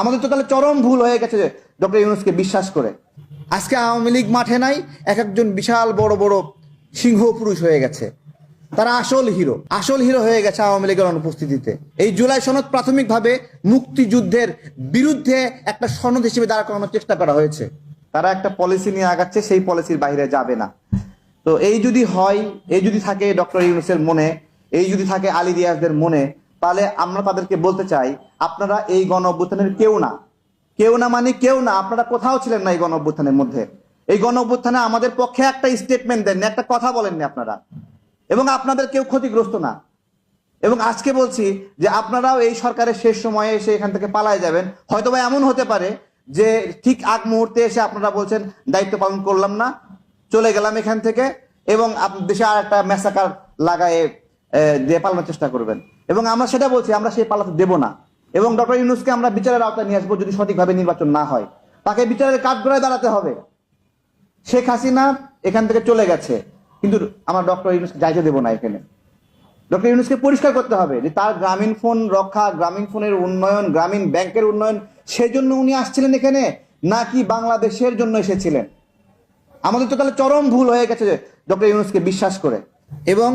আমাদের তো তাহলে চরম ভুল হয়ে গেছে যে ডক্টর ইউনুসকে বিশ্বাস করে। আজকে আওয়ামী লীগ মাঠে নাই, এক একজন বিশাল বড় বড় সিংহ পুরুষ হয়ে গেছে। তারা আসল হিরো আসল হিরো হয়ে গেছে আওয়ামী লীগের অনুপস্থিতিতে। এই জুলাই সনদ প্রাথমিকভাবে মুক্তিযুদ্ধের বিরুদ্ধে একটা সনদ হিসেবে দাঁড়া করানোর চেষ্টা করা হয়েছে। তারা একটা পলিসি নিয়ে আগাচ্ছে, সেই পলিসির বাইরে যাবে না। তো এই যদি হয়, এই যদি থাকে ডক্টর ইউনুসের মনে, এই যদি থাকে আলী রিয়াজদের মনে তাহলে আমরা তাদেরকে বলতে চাই, আপনারা এই গণ অভ্যুত্থানের কেউ না। কেউ না মানে কেউ না, আপনারা কোথাও ছিলেন না এই গণ অভ্যুত্থানের মধ্যে। এই গণ অভ্যুত্থানে আমাদের পক্ষে একটা স্টেটমেন্ট দেননি, একটা কথা বলেননি আপনারা। এবং আপনাদের কেউ ক্ষতিগ্রস্ত না। এবং আজকে বলছি যে আপনারাও এই সরকারের শেষ সময়ে এসে এখান থেকে পালায় যাবেন। হয়তো বা এমন হতে পারে যে ঠিক আগ মুহূর্তে এসে আপনারা বলছেন, দায়িত্ব পালন করলাম না, চলে গেলাম এখান থেকে এবং দেশে আর একটা মেসাকার লাগায়ে দিয়ে পালানোর চেষ্টা করবেন। এবং আমরা সেটা বলছি, আমরা সেই পালাতে দেব না। এবং ডক্টর ইউনুসকে আমরা বিচারের আওতায় নিয়ে আসব যদি সঠিকভাবে নির্বাচন না হয়। তাকে বিচারের কাঠগড়ায় দাঁড়াতে হবে। শেখ হাসিনা এখান থেকে চলে গেছে। কিন্তু আমরা ডক্টর ইউনুসকে যাইতে দেবো না এখানে। ডক্টর ইউনুসকে পরিষ্কার করতে হবে যে তার গ্রামীণ ফোন রক্ষা, গ্রামীণ ফোনের উন্নয়ন, গ্রামীণ ব্যাংকের উন্নয়ন সেজন্য উনি আসছিলেন এখানে, নাকি বাংলাদেশের জন্য এসেছিলেন? আমাদের তো তাহলে চরম ভুল হয়ে গেছে ডক্টর ইউনুসকে বিশ্বাস করে। এবং